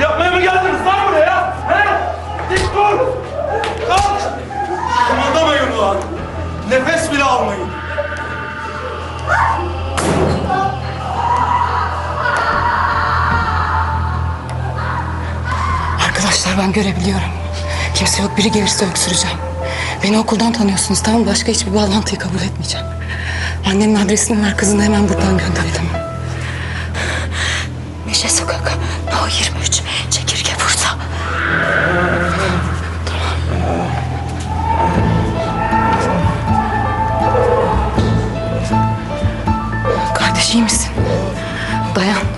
yapmaya mı geldiniz lan buraya? He? Dik dur! Kalk! Kımıldamayın ulan. Nefes bile almayın. Arkadaşlar ben görebiliyorum. Kimse yok biri gelirse öksüreceğim. Beni okuldan tanıyorsunuz tamam? Başka hiçbir bağlantıyı kabul etmeyeceğim. Annemin adresini ver kızını hemen buradan gönderelim. No 23. Çekirge burada. Kardeş iyi misin? Dayan.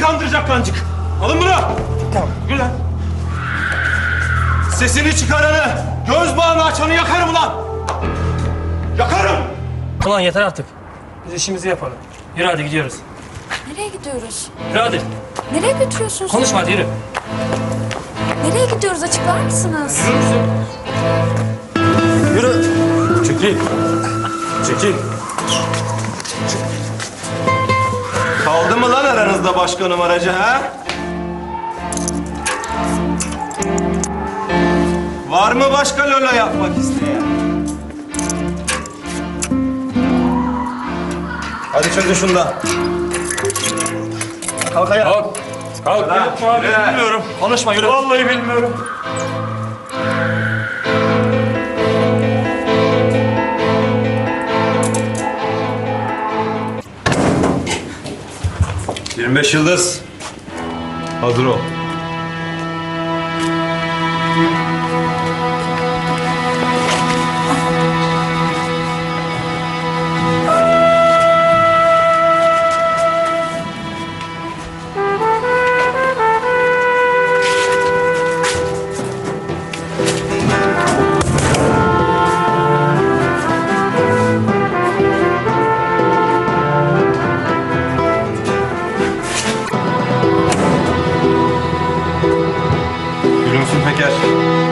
Bizi kandıracak kancık. Alın bunu. Tamam. Yürü lan. Sesini çıkaranı, göz bağını açanı yakarım lan. Yakarım. Ulan yeter artık. Biz işimizi yapalım. Yürü hadi gidiyoruz. Nereye gidiyoruz? Yürü hadi. Nereye götürüyorsunuz? Konuşma hadi yürü. Nereye gidiyoruz? Açıklar mısınız? Yürü? Yürü. Çekil. Çekil. Lan aranızda başka numaracı ha? Var mı başka lola yapmak isteyen? Hadi çözün şundan. Kalk ayağa. Kalk. Kalk. Abi, bilmiyorum. Konuşma yürü. Vallahi bilmiyorum. Yirmi beş yıldız. Hazır ol. Moussine Prakash.